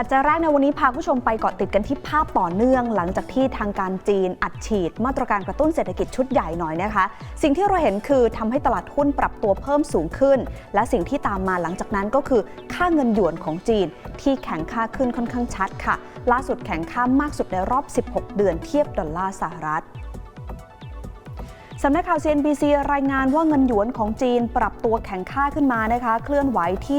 ปัจจัยแรกในวันนี้พาผู้ชมไปเกาะติดกันที่ภาพต่อเนื่อง หลังจากที่ทางการจีนอัดฉีด มาตรการกระตุ้นเศรษฐกิจชุดใหญ่หน่อยนะคะ สิ่งที่เราเห็นคือทำให้ตลาดหุ้นปรับตัวเพิ่มสูงขึ้น และสิ่งที่ตามมาหลังจากนั้นก็คือ ค่าเงินหยวนของจีน ที่แข็งค่าขึ้นค่อนข้างชัดค่ะ ล่าสุดแข็งค่ามากสุดในรอบ 16 เดือนเทียบดอลลาร์สหรัฐ สำนักข่าว CNBC รายงานว่าเงินหยวนของจีนปรับตัวแข็งค่าขึ้นมานะคะ เคลื่อนไหวที่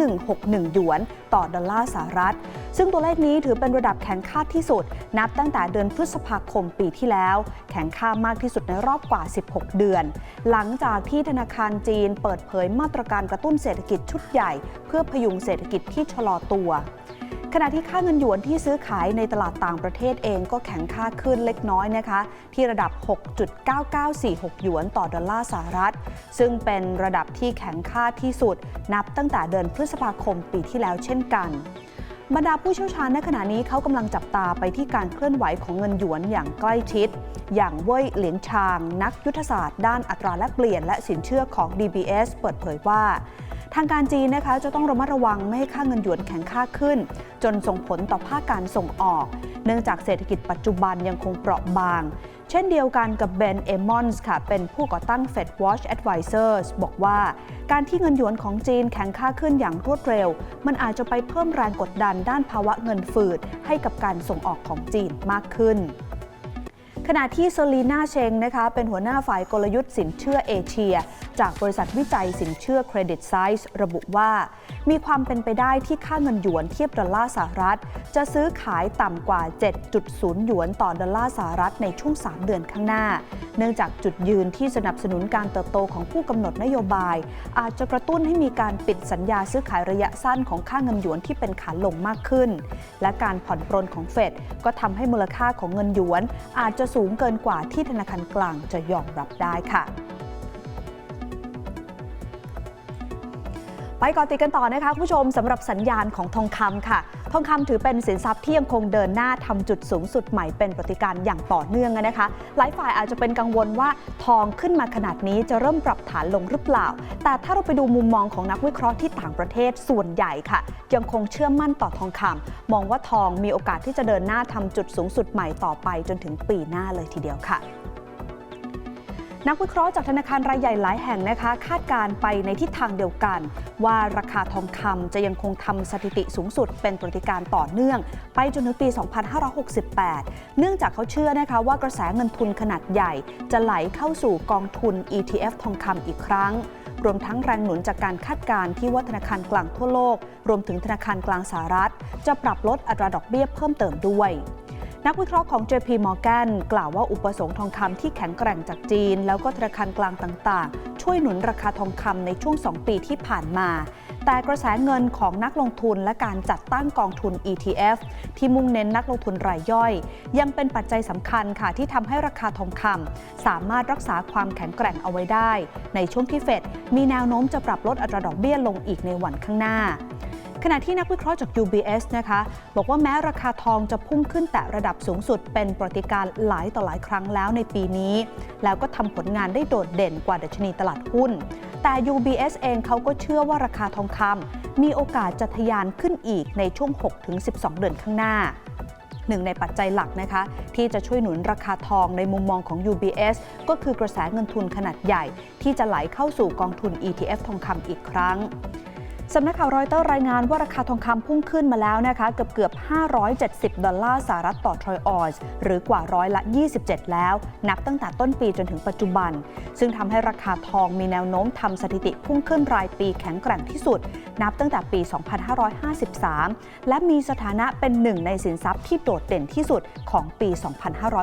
7.0161 หยวนต่อดอลลาร์สหรัฐ ซึ่งตัวเลขนี้ถือเป็นระดับแข็งค่าที่สุด นับตั้งแต่เดือนพฤษภาคมปีที่แล้ว แข็งค่ามากที่สุดในรอบกว่า 16 เดือน หลังจากที่ธนาคารจีนเปิดเผยมาตรการกระตุ้นเศรษฐกิจชุดใหญ่ เพื่อพยุงเศรษฐกิจที่ชะลอตัว ขณะที่ค่าเงินหยวนที่ซื้อขายในตลาดต่างประเทศเองก็แข็งค่าขึ้นเล็กน้อยนะคะ ที่ระดับ 6.9946 หยวนต่อดอลลาร์สหรัฐ ซึ่งเป็นระดับที่แข็งค่าที่สุด นับตั้งแต่เดือนพฤษภาคมปีที่แล้วเช่นกันบรรดาผู้เชี่ยวชาญในขณะนี้เขากำลังจับตาไปที่การเคลื่อนไหวของเงินหยวนอย่างใกล้ชิด อย่างเว่ยเหลียนชาง นักยุทธศาสตร์ด้านอัตราแลกเปลี่ยนและสินเชื่อของ DBS เปิดเผยว่า ทางการจีนนะคะจะต้องระมัดระวังไม่ให้ค่าเงินหยวนแข็งค่าขึ้น จนส่งผลต่อภาคการส่งออก เนื่องจากเศรษฐกิจปัจจุบันยังคงเปราะบาง เช่นเดียวกันกับเบนเอมอนส์ค่ะเป็นผู้ก่อตั้ง Fed Watch Advisors บอกว่าการที่เงินหยวนของจีนแข็งค่าขึ้นอย่างรวดเร็ว มันอาจจะไปเพิ่มแรงกดดันด้านภาวะเงินฝืดให้กับการส่งออกของจีนมากขึ้น ขณะที่โซลีนาเชงนะคะเป็นหัวหน้าฝ่ายกลยุทธ์สินเชื่อเอเชีย จากบริษัทวิจัยสินเชื่อเครดิตไซส์ระบุว่า มีความเป็นไปได้ที่ค่าเงินหยวนเทียบดอลลาร์สหรัฐ จะซื้อขายต่ำกว่า 7.0 หยวนต่อดอลลาร์สหรัฐในช่วง 3 เดือนข้างหน้า เนื่องจากจุดยืนที่สนับสนุนการเติบโตของผู้กำหนดนโยบาย อาจจะกระตุ้นให้มีการปิดสัญญาซื้อขายระยะสั้นของค่าเงินหยวนที่เป็นขาลงมากขึ้น และการผ่อนปรนของเฟดก็ทำให้มูลค่าของเงินหยวนอาจจะสูงเกินกว่าที่ธนาคารกลางจะยอมรับได้ค่ะ ไปก่อติดกันต่อนะคะคุณผู้ชมสำหรับสัญญาณของทองคำค่ะ ทองคำถือเป็นสินทรัพย์ที่ยังคงเดินหน้าทำจุดสูงสุดใหม่เป็นปฏิการอย่างต่อเนื่องนะคะ หลายฝ่ายอาจจะเป็นกังวลว่าทองขึ้นมาขนาดนี้จะเริ่มปรับฐานลงหรือเปล่า แต่ถ้าเราไปดูมุมมองของนักวิเคราะห์ที่ต่างประเทศส่วนใหญ่ค่ะ ยังคงเชื่อมั่นต่อทองคำมองว่าทองมีโอกาสที่จะเดินหน้าทำจุดสูงสุดใหม่ต่อไปจนถึงปีหน้าเลยทีเดียวค่ะ นักวิเคราะห์จากธนาคารรายใหญ่หลายแห่งนะคะ คาดการ์ไปในทิศทางเดียวกัน ว่าราคาทองคำจะยังคงทำสถิติสูงสุด เป็นปฏิการต่อเนื่อง ไปจนถึงปี 2568 เนื่องจากเขาเชื่อนะคะว่ากระแสเงินทุนขนาดใหญ่ จะไหลเข้าสู่กองทุน ETF ทองคำอีกครั้งรวมทั้งแรงหนุนจากการคาดการณ์ที่ว่าธนาคารกลางทั่วโลก รวมถึงธนาคารกลางสหรัฐ จะปรับลดอัตราดอกเบี้ยเพิ่มเติมด้วย นักวิเคราะห์ของ JP Morgan กล่าวว่าอุปสงค์ทองคำที่แข็งแกร่งจากจีน แล้วก็ธนาคารกลางต่างๆ ช่วยหนุนราคาทองคำในช่วง 2 ปีที่ผ่านมา แต่กระแสเงินของนักลงทุนและการจัดตั้งกองทุน ETF ที่มุ่งเน้นนักลงทุนรายย่อย ยังเป็นปัจจัยสำคัญค่ะที่ทำให้ราคาทองคำสามารถรักษาความแข็งแกร่งเอาไว้ได้ ในช่วงที่เฟดมีแนวโน้มจะปรับลดอัตราดอกเบี้ยลงอีกในวันข้างหน้า ขณะที่นักวิเคราะห์จาก UBS นะคะ บอกว่าแม้ราคาทองจะพุ่งขึ้นแต่ระดับสูงสุดเป็นปฏิการหลายต่อหลายครั้งแล้วในปีนี้ แล้วก็ทำผลงานได้โดดเด่นกว่าดัชนีตลาดหุ้น แต่ UBS เองเขาก็เชื่อว่าราคาทองคำมีโอกาสจะทะยานขึ้นอีกในช่วง 6-12 เดือนข้างหน้าหนึ่งในปัจจัยหลักนะคะ ที่จะช่วยหนุนราคาทองในมุมมองของ UBS ก็คือกระแสเงินทุนขนาดใหญ่ ที่จะไหลเข้าสู่กองทุน ETF ทองคำอีกครั้ง สำนักข่าวรอยเตอร์รายงานว่าราคาทองคำพุ่งขึ้นมาแล้วนะคะเกือบเกือบ 570 ดอลลาร์สหรัฐต่อทรอยออนซ์หรือกว่าร้อยละ 27 แล้ว นับตั้งแต่ต้นปีจนถึงปัจจุบัน ซึ่งทำให้ราคาทองมีแนวโน้มทำสถิติพุ่งขึ้นรายปีแข็งแกร่งที่สุด นับตั้งแต่ปี 2553 และมีสถานะเป็นหนึ่งในสินทรัพย์ที่โดดเด่นที่สุดของปี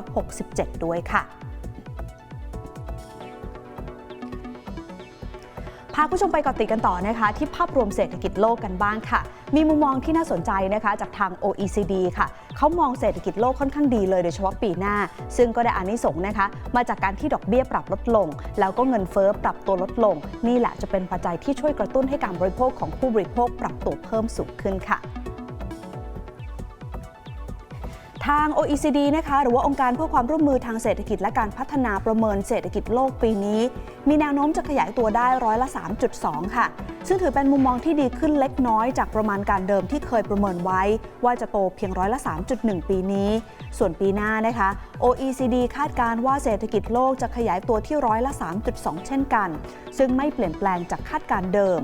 2567 ด้วยค่ะ พาผู้ชมไปเกาะติดกันต่อนะคะ ที่ภาพรวมเศรษฐกิจโลกกันบ้างค่ะ มีมุมมองที่น่าสนใจนะคะจากทาง OECD ค่ะเขามองเศรษฐกิจโลกค่อนข้างดีเลยโดยเฉพาะปีหน้า ซึ่งก็ได้อานิสงส์นะคะ มาจากการที่ดอกเบี้ยปรับลดลง แล้วก็เงินเฟ้อปรับตัวลดลง นี่แหละจะเป็นปัจจัยที่ช่วยกระตุ้นให้การบริโภคของผู้บริโภคปรับตัวเพิ่มสูงขึ้นค่ะ ทาง OECD นะคะหรือว่าองค์การเพื่อความร่วมมือทางเศรษฐกิจและการพัฒนาประเมินเศรษฐกิจโลกปีนี้ มีแนวโน้มจะขยายตัวได้ร้อยละ 3.2 ค่ะ ซึ่งถือเป็นมุมมองที่ดีขึ้นเล็กน้อยจากประมาณการเดิมที่เคยประเมินไว้ ว่าจะโตเพียงร้อยละ 3.1 ปีนี้ ส่วนปีหน้านะคะ OECD คาดการว่าเศรษฐกิจโลกจะขยายตัวที่ร้อยละ 3.2 เช่นกัน ซึ่งไม่เปลี่ยนแปลงจากคาดการเดิม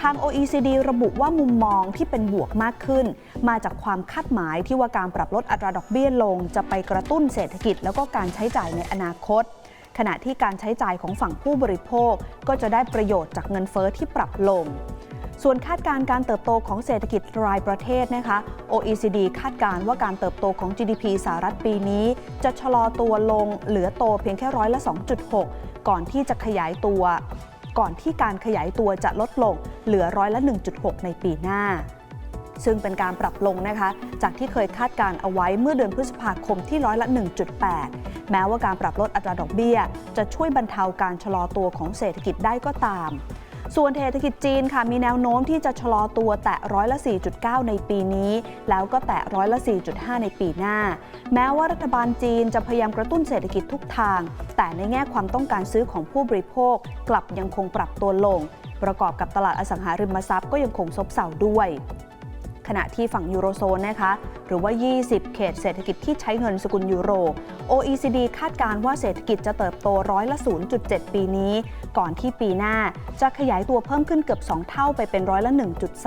ทาง OECD ระบุว่ามุมมองที่เป็นบวกมากขึ้น มาจากความคาดหมายที่ว่าการปรับลดอัตราดอกเบี้ยลง จะไปกระตุ้นเศรษฐกิจ แล้วก็การใช้จ่ายในอนาคต ขณะที่การใช้จ่ายของฝั่งผู้บริโภค ก็จะได้ประโยชน์จากเงินเฟอ้อที่ปรับลงส่วนคาดการณ์การเติบโตของเศรษฐกิจรายประเทศนะคะ OECD คาดการณ์ว่าการเติบโตของ GDP สหรัฐปีนี้ จะชะลอตัวลงเหลือโตเพียงแค่ร้อยละ 2.6 ก่อนที่จะขยายตัว ก่อนที่การขยายตัวจะลดลงเหลือร้อยละ 1.6 ในปีหน้า ซึ่งเป็นการปรับลงนะคะ จากที่เคยคาดการเอาไว้เมื่อเดือนพฤษภาคมที่ร้อยละ 1.8 แม้ว่าการปรับลดอัตราดอกเบี้ย จะช่วยบรรเทาการชะลอตัวของเศรษฐกิจได้ก็ตาม ส่วนเศรษฐกิจจีนค่ะมีแนวโน้มที่จะชะลอตัวแตะร้อยละ 4.9 ในปีนี้ แล้วก็แตะร้อยละ 4.5 ในปีหน้า แม้ว่ารัฐบาลจีนจะพยายามกระตุ้นเศรษฐกิจทุกทาง แต่ในแง่ความต้องการซื้อของผู้บริโภค กลับยังคงปรับตัวลง ประกอบกับตลาดอสังหาริมทรัพย์ก็ยังคงซบเซาด้วย ณะที่ฝั่งยูโรโซนนะคะ หรือว่า 20 เขตเศรษฐกิจที่ใช้เงินสกุลยูโร OECD คาดการณ์ว่าเศรษฐกิจจะเติบโตร้อยละ 0.7 ปีนี้ ก่อนที่ปีหน้าจะขยายตัวเพิ่มขึ้นเกือบ 2 เท่าไปเป็นร้อยละ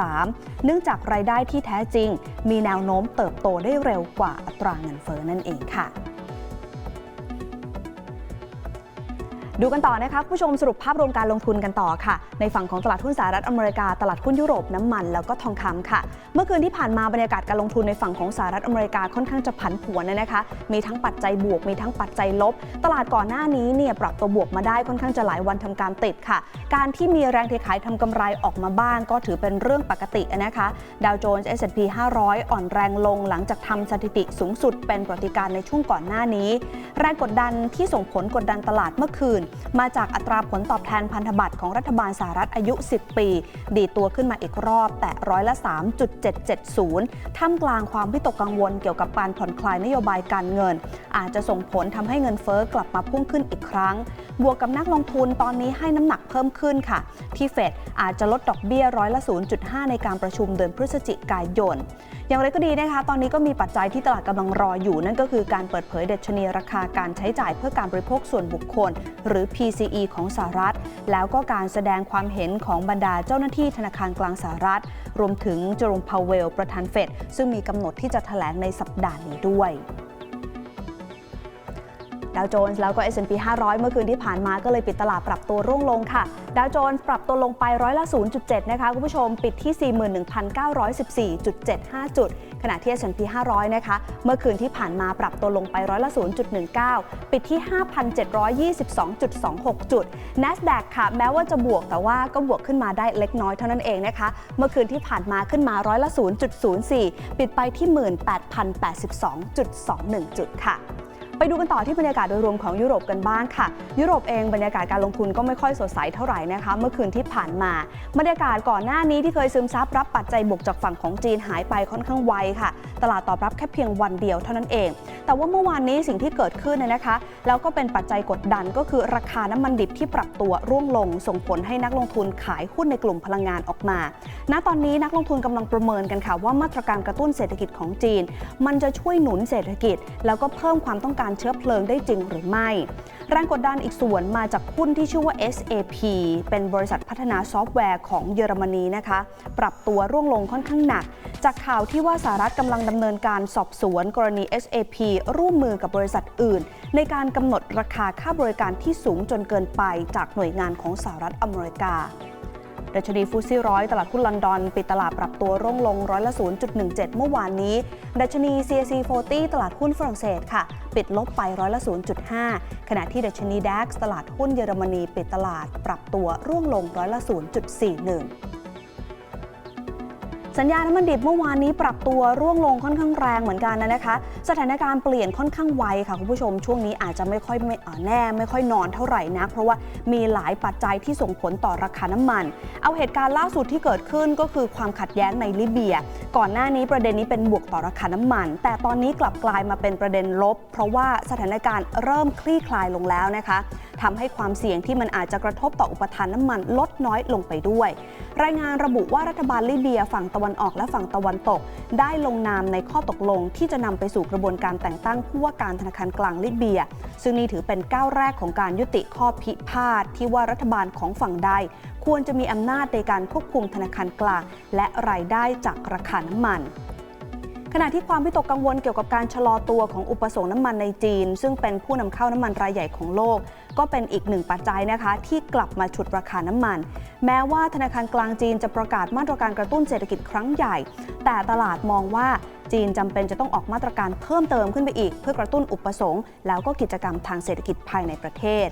1.3 เนื่องจากรายได้ที่แท้จริง มีแนวโน้มเติบโตได้เร็วกว่าอัตราเงินเฟ้อนั่นเองค่ะ ดูกันต่อนะคะผู้ชมสรุปภาพรวมการลงทุนกันต่อค่ะ ในฝั่งของตลาดหุ้นสหรัฐอเมริกา ตลาดหุ้นยุโรปน้ำมัน แล้วก็ทองคำค่ะ เมื่อคืนที่ผ่านมาบรรยากาศการลงทุนในฝั่งของสหรัฐอเมริกาค่อนข้างจะผันผวนนะคะ มีทั้งปัจจัยบวก มีทั้งปัจจัยลบ ตลาดก่อนหน้านี้เนี่ยปรับตัวบวกมาได้ค่อนข้างจะหลายวันทำการติดค่ะ การที่มีแรงเทขายทำกำไรออกมาบ้างก็ถือเป็นเรื่องปกตินะคะดาวโจนส์ S&P 500 อ่อนแรงลงหลังจากทำสถิติสูงสุดเป็นประวัติการในช่วงก่อนหน้านี้ แรงกดดันที่ส่งผลกดดันตลาดเมื่อคืนมาจากอัตราผลตอบแทนพันธบัตรของรัฐบาลสหรัฐอายุ 10 ปี ดีตัวขึ้นมาอีกรอบ แต่ร้อยละ 3.770 ท่ามกลางความวิตกกังวลเกี่ยวกับการผ่อนคลายนโยบายการเงิน อาจจะส่งผลทำให้เงินเฟอ้อกลับมาพุ่งขึ้นอีกครั้ง บวกกับนักลงทุนตอนนี้ให้น้ำหนักเพิ่มขึ้นค่ะ ที่เฟดอาจจะลดดอกเบี้ยร้อยละ 0.5 ในการประชุมเดือนพฤศจิกายน อย่างไรก็ดีนะคะ ตอนนี้ก็มีปัจจัยที่ตลาดกำลังรออยู่ นั่นก็คือการเปิดเผยเดัชนีราคาการใช้จ่ายเพื่อการบริโภคส่วนบุคคล หรือ PCE ของสหรัฐ แล้วก็การแสดงความเห็นของบรรดาเจ้าหน้าที่ธนาคารกลางสหรัฐ รวมถึงเจอร์มพาวเวล ประธานเฟดซึ่งมีกำหนดที่จะแถลงในสัปดาห์นี้ด้วย ดาวโจนส์แล้วก็ S&P 500 เมื่อคืนที่ผ่านมาก็เลยปิดตลาดปรับตัวร่วงลงค่ะ ดาวโจนส์ปรับตัวลงไปร้อยละ 0.7 นะคะ คุณผู้ชมปิดที่ 41,914.75 จุด ขณะที่ S&P 500 นะคะ เมื่อคืนที่ผ่านมาปรับตัวลงไปร้อยละ 0.19 ปิดที่ 5,722.26 จุด NASDAQ ค่ะแม้ว่าจะบวกแต่ว่าก็บวกขึ้นมาได้เล็กน้อยเท่านั้นเองนะคะ เมื่อคืนที่ผ่านมาขึ้นมาร้อยละ 0.04 ปิดไปที่ 18,082.21 จุดค่ะ ไปดูกันต่อที่บรรยากาศโดยรวมของยุโรปกันบ้างค่ะ ยุโรปเองบรรยากาศการลงทุนก็ไม่ค่อยสดใสเท่าไหร่นะคะ เมื่อคืนที่ผ่านมา บรรยากาศก่อนหน้านี้ที่เคยซึมซับรับปัจจัยบวกจากฝั่งของจีนหายไปค่อนข้างไวค่ะ ตลาดตอบรับแค่เพียงวันเดียวเท่านั้นเอง แต่ว่าเมื่อวานนี้สิ่งที่เกิดขึ้นเนยนะคะ แล้วก็เป็นปัจจัยกดดันก็คือราคาน้ำมันดิบที่ปรับตัวร่วงลง ส่งผลให้นักลงทุนขายหุ้นในกลุ่มพลังงานออกมา ณ ตอนนี้นักลงทุนกำลังประเมินกันค่ะว่ามาตรการกระตุ้นเศรษฐกิจของจีน มันจะช่วยหนุนเศรษฐกิจ แล้วก็เพิ่มความต้องการเชื้อเพลิงได้จริงหรือไม่ แรงกดดันอีกส่วนมาจากหุ้นที่ชื่อว่า SAP เป็นบริษัทพัฒนาซอฟต์แวร์ของเยอรมนีนะคะ ปรับตัวร่วงลงค่อนข้างหนัก จากข่าวที่ว่าสหรัฐกำลังดำเนินการสอบสวนกรณี SAP ร่วมมือกับบริษัทอื่น ในการกำหนดราคาค่าบริการที่สูงจนเกินไปจากหน่วยงานของสหรัฐอเมริกาดัชนีฟุตซี่ร้อยตลาดหุ้นลอนดอน ปิดตลาดปรับตัวร่วงลงร้อยละ 0.17 เมื่อวานนี้ ดัชนี CAC 40 ตลาดหุ้นฝรั่งเศสค่ะ ปิดลบไปร้อยละ 0.5 ขณะที่ดัชนี DAX ตลาดหุ้นเยอรมนี ปิดตลาดปรับตัวร่วงลงร้อยละ 0.41 สัญญาน้ำมันดิบเมื่อวานนี้ปรับตัวร่วงลงค่อนข้างแรงเหมือนกันนะคะ สถานการณ์เปลี่ยนค่อนข้างไวค่ะคุณผู้ชมช่วงนี้อาจจะไม่ค่อยแน่ไม่ค่อยนอนเท่าไหร่นะเพราะว่ามีหลายปัจจัยที่ส่งผลต่อราคาน้ำมัน เอาเหตุการณ์ล่าสุดที่เกิดขึ้นก็คือความขัดแย้งในลิเบีย ก่อนหน้านี้ประเด็นนี้เป็นบวกต่อราคาน้ำมัน แต่ตอนนี้กลับกลายมาเป็นประเด็นลบ เพราะว่าสถานการณ์เริ่มคลี่คลายลงแล้วนะคะ ทำให้ความเสี่ยงที่มันอาจจะกระทบต่ออุปทานน้ำมันลดน้อยลงไปด้วย รายงานระบุว่ารัฐบาลลิเบียฝั่งตะวันออกและฝั่งตะวันตก ได้ลงนามในข้อตกลงที่จะนำไปสู่กระบวนการแต่งตั้งผู้ว่าการธนาคารกลางลิเบีย ซึ่งนี่ถือเป็นก้าวแรกของการยุติข้อพิพาทที่ว่ารัฐบาลของฝั่งใด ควรจะมีอำนาจในการควบคุมธนาคารกลางและรายได้จากราคาน้ำมัน ขณะที่ความวิตกกังวลเกี่ยวกับการชะลอตัวของอุปสงค์น้ำมันในจีน ซึ่งเป็นผู้นำเข้าน้ำมันรายใหญ่ของโลก ก็เป็นอีกหนึ่งปัจจัยนะคะ ที่กลับมาฉุดราคาน้ำมัน แม้ว่าธนาคารกลางจีนจะประกาศมาตรการกระตุ้นเศรษฐกิจครั้งใหญ่ แต่ตลาดมองว่า จีนจำเป็นจะต้องออกมาตรการเพิ่มเติมขึ้นไปอีก เพื่อกระตุ้นอุปสงค์ แล้วก็กิจกรรมทางเศรษฐกิจภายในประเทศ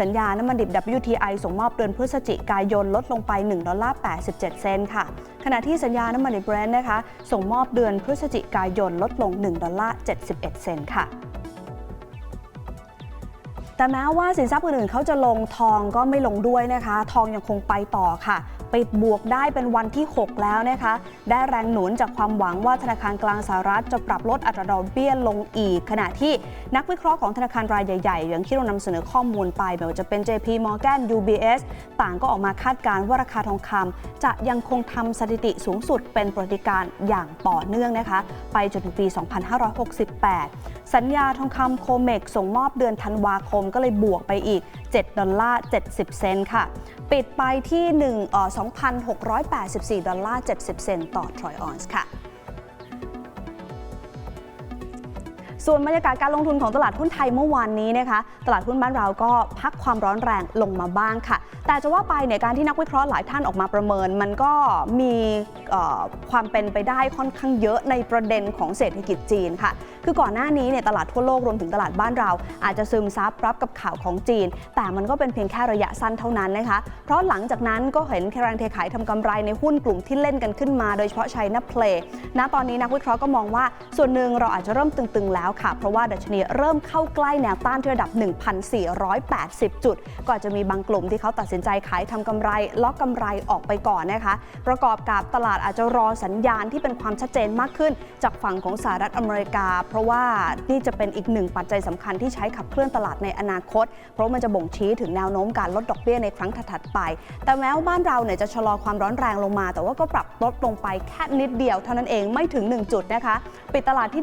สัญญาน้ำมันดิบ WTI ส่งมอบเดือนพฤศจิกายนลดลงไป1ดอลลาร์87 เซนต์ค่ะ ขณะที่สัญญาน้ำมันดิบ Brent นะคะ ส่งมอบเดือนพฤศจิกายนลดลง1ดอลลาร์71 เซนต์ค่ะแต่แม้ว่าสินทรัพย์อื่นๆเขาจะลงทองก็ไม่ลงด้วยนะคะ ทองยังคงไปต่อค่ะ ปิดบวกได้เป็นวันที่ 6 แล้วนะคะ ได้แรงหนุนจากความหวังว่าธนาคารกลางสหรัฐจะปรับลดอัตราดอกเบี้ยลงอีก ขณะที่นักวิเคราะห์ของธนาคารรายใหญ่ๆ อย่างที่เรานำเสนอข้อมูลไปไม่ว่าจะเป็น JP Morgan UBS ต่างก็ออกมาคาดการณ์ว่าราคาทองคำจะยังคงทำสถิติสูงสุดเป็นประวัติการอย่างต่อเนื่องนะคะ ไปจนถึงปี 2568 สัญญาทองคำโคเมกส่งมอบเดือนธันวาคมก็เลยบวกไปอีก 7 ดอลลาร์ 70 เซนต์ค่ะ ปิดไปที่1เอ่อ2,684 ดอลลาร์ 70 เซนต์ต่อทรอยออนซ์ค่ะส่วนบรรยากาศการลงทุนของตลาดหุ้นไทยเมื่อวานนี้นะคะ ตลาดหุ้นบ้านเราก็พักความร้อนแรงลงมาบ้างค่ะ แต่จะว่าไปเนี่ยการที่นักวิเคราะห์หลายท่านออกมาประเมิน มันก็มีความเป็นไปได้ค่อนข้างเยอะในประเด็นของเศรษฐกิจจีนค่ะคือก่อนหน้านี้เนี่ยตลาดทั่วโลกรวมถึงตลาดบ้านเรา อาจจะซึมซับรับกับข่าวของจีน แต่มันก็เป็นเพียงแค่ระยะสั้นเท่านั้นนะคะเพราะหลังจากนั้นก็เห็นแรงเทขายทำกำไรในหุ้นกลุ่มที่เล่นกันขึ้นมา โดยเฉพาะไชน่าเพลย์ณตอนนี้นักวิเคราะห์ก็มองว่าส่วนหนึ่งเราอาจจะเริ่มตึงๆแล้วค่ะ เพราะว่าดัชนีเริ่มเข้าใกล้แนวต้านที่ระดับ 1,480 จุด ก็อาจะมีบางกลุ่มที่เขาตัดสินใจขายทำกำไรล็อกกำไรออกไปก่อนนะคะ ประกอบกับตลาดอาจจะรอสัญญาณที่เป็นความชัดเจนมากขึ้น จากฝั่งของสหรัฐอเมริกาเพราะว่านี่จะเป็นอีกหนึ่งปัจจัยสำคัญที่ใช้ขับเคลื่อนตลาดในอนาคต เพราะมันจะบ่งชี้ถึงแนวโน้มการลดดอกเบี้ยในครั้งถัดๆไป แต่แม้ว่าบ้านเราเนี่ยจะชะลอความร้อนแรงลงมา แต่ว่าก็ปรับลดลงไปแค่นิดเดียวเท่านั้นเองไม่ถึง 1 จุดนะคะ ปิดตลาดที่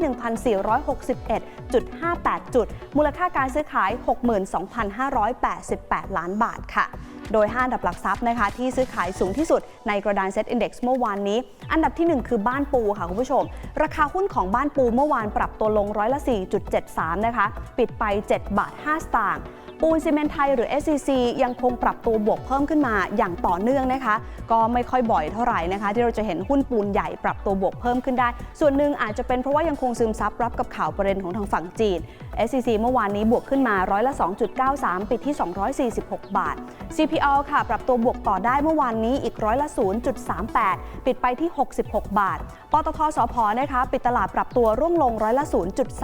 1,461.58 จุด มูลค่าการซื้อขาย 62,588 ล้านบาทค่ะ โดย 5 อันดับหลักทรัพย์นะคะที่ซื้อขายสูงที่สุดในกระดานเซ็ตอินดี x เมื่อวานนี้ อันดับที่ 1 คือบ้านปูค่ะคุณผู้ชม ราคาหุ้นของบ้านปูเมื่อวานปรับตัวลงร้อยละ4.73นะคะปิดไป 7 บาท5สตางค์ ปูนซีเมนไทยหรือ SCC ยังคงปรับตัวบวกเพิ่มขึ้นมาอย่างต่อเนื่องนะคะ ก็ไม่ค่อยบ่อยเท่าไหร่นะคะ ที่เราจะเห็นหุ้นปูนใหญ่ปรับตัวบวกเพิ่มขึ้นได้ ส่วนหนึ่งอาจจะเป็นเพราะว่ายังคงซึมซับรับกับข่าวประเด็นของทางฝั่งจีน SCC เมื่อวานนี้บวกขึ้นมาร้อยละ 2.93 ปิดที่ 246 บาท CPO ค่ะ ปรับตัวบวกต่อได้เมื่อวานนี้อีกร้อยละ 0.38 ปิดไปที่ 66 บาท ปตทสพนะคะ ปิดตลาดปรับตัวร่วงลงร้อยละ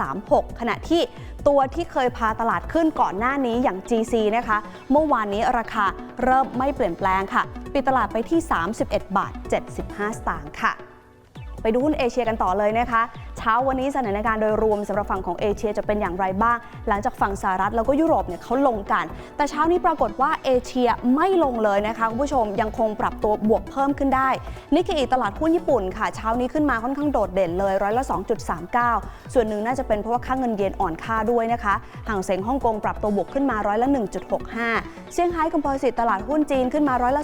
0.36 ขณะที่ตัวที่เคยพาตลาดขึ้นก่อนหน้านี้อย่าง GC นะคะ เมื่อวานนี้ราคาเริ่มไม่เปลี่ยนแปลงค่ะ ปิดตลาดไปที่ 31 บาท 75 สตางค์ค่ะ ไปดูหุ้นเอเชียกันต่อเลยนะคะ เช้าวันนี้สถานการณ์โดยรวมสำหรับฝั่งของเอเชียจะเป็นอย่างไรบ้าง หลังจากฝั่งสหรัฐแล้วก็ยุโรปเนี่ยเขาลงกัน แต่เช้านี้ปรากฏว่าเอเชียไม่ลงเลยนะคะคุณผู้ชมยังคงปรับตัวบวกเพิ่มขึ้นได้นิกเกอีตลาดหุ้นญี่ปุ่นค่ะ เช้านี้ขึ้นมาค่อนข้างโดดเด่นเลยร้อยละ 2.39 ส่วนหนึ่งน่าจะเป็นเพราะว่าค่าเงินเยนอ่อนค่าด้วยนะคะห่างเซ็งฮ่องกงปรับตัวบวกขึ้นมาร้อยละ 1.65 เซี่ยงไฮ้คอมโพสิตตลาดหุ้นจีนขึ้นมาร้อยละ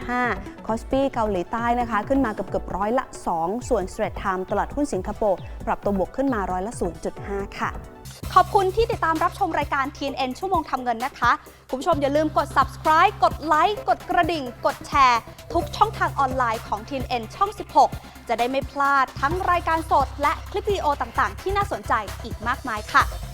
0.85 คอสปีเกาหลีใต้นะคะ ขึ้นมาเกือบเกือบร้อยละ 2ส่วน s t r a i t Time ตลาดหุ้นสิงคโปร์ปรับตัวบวกขึ้นมาร้อยละ0.5 ค่ะ ขอบคุณที่ติดตามรับชมรายการ TNN ชั่วโมงทำเงินนะคะ คุณผู้ชมอย่าลืมกด subscribe กดไลค์กดกระดิ่ง กดแชร์ ทุกช่องทางออนไลน์ของ TNN ช่อง 16 จะได้ไม่พลาดทั้งรายการสด และคลิปวิดีโอต่างๆ ที่น่าสนใจอีกมากมายค่ะ